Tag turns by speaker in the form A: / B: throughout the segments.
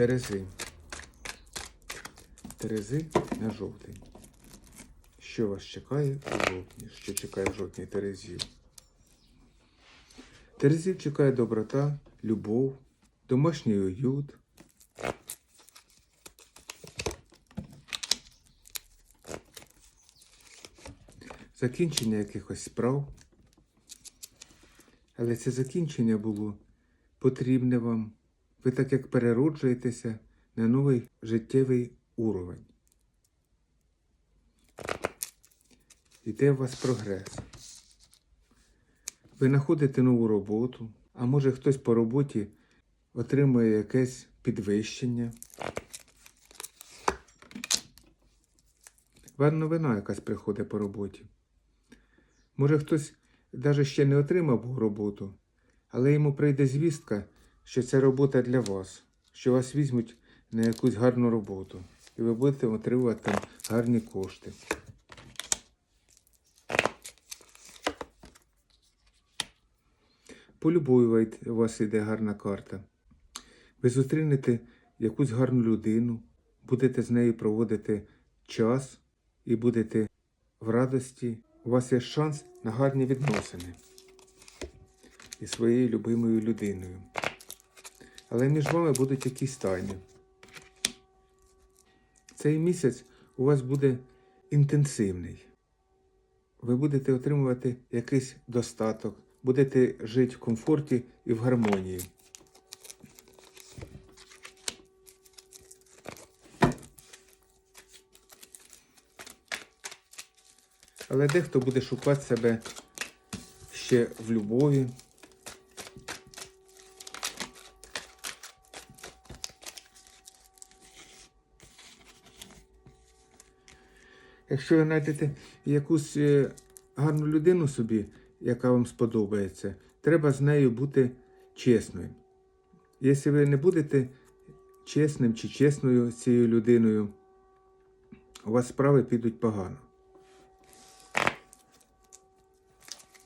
A: Терези. Терези на жовтень. Що вас чекає у жовтні? Що чекає в жовтні Терезів? Терезів чекає доброта, любов, домашній уют. Закінчення якихось справ. Але це закінчення було потрібне вам. Ви так як перероджуєтеся на новий життєвий уровень. Іде у вас прогрес. Ви знаходите нову роботу, а може хтось по роботі отримує якесь підвищення. Вам новина якась приходить по роботі. Може хтось навіть ще не отримав роботу, але йому прийде звістка, що це робота для вас, що вас візьмуть на якусь гарну роботу, і ви будете отримувати там гарні кошти. По у вас йде гарна карта. Ви зустрінете якусь гарну людину, будете з нею проводити час і будете в радості. У вас є шанс на гарні відносини із своєю любимою людиною. Але між вами будуть якісь тайни. Цей місяць у вас буде інтенсивний. Ви будете отримувати якийсь достаток, будете жити в комфорті і в гармонії. Але дехто буде шукати себе ще в любові. Якщо ви знайдете якусь е, гарну людину собі, яка вам сподобається, треба з нею бути чесною. Якщо ви не будете чесним чи чесною з цією людиною, у вас справи підуть погано.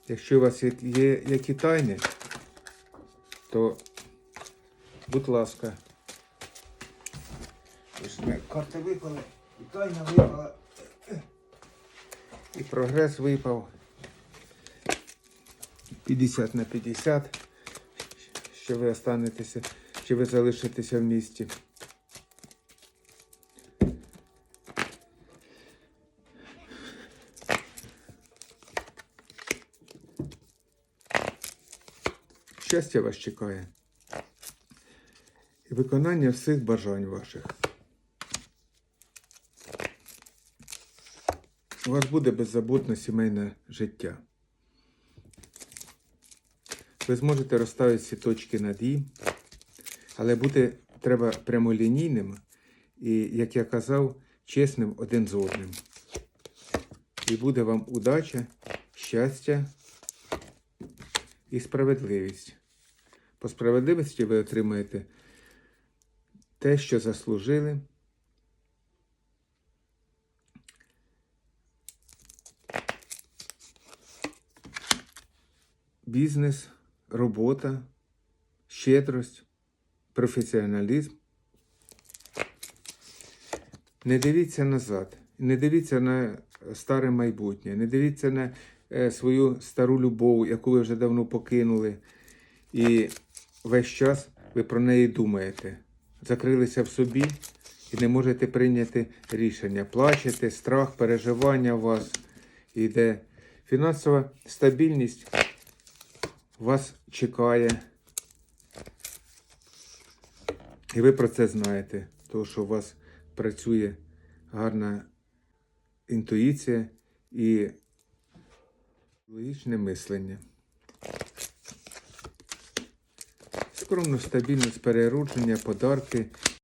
A: Якщо у вас є, які тайни, то, будь ласка. Карти випали, і тайна випала, і прогрес випав. 50 на 50, що ви останетеся, що ви залишитеся в місті. Щастя вас чекає. І виконання всіх бажань ваших. У вас буде беззаботне сімейне життя. Ви зможете розставити всі точки над «і», але бути треба прямолінійним і, як я казав, чесним один з одним. І буде вам удача, щастя і справедливість. По справедливості ви отримаєте те, що заслужили. Бізнес, робота, щедрость, професіоналізм. Не дивіться назад, не дивіться на старе майбутнє, не дивіться на е, свою стару любов, яку ви вже давно покинули. І весь час ви про неї думаєте. Закрилися в собі і не можете прийняти рішення. Плачете, страх, переживання у вас йде. Фінансова стабільність вас чекає. І ви про це знаєте, тому що у вас працює гарна інтуїція і логічне мислення. Скромно, стабільність переродження, подарки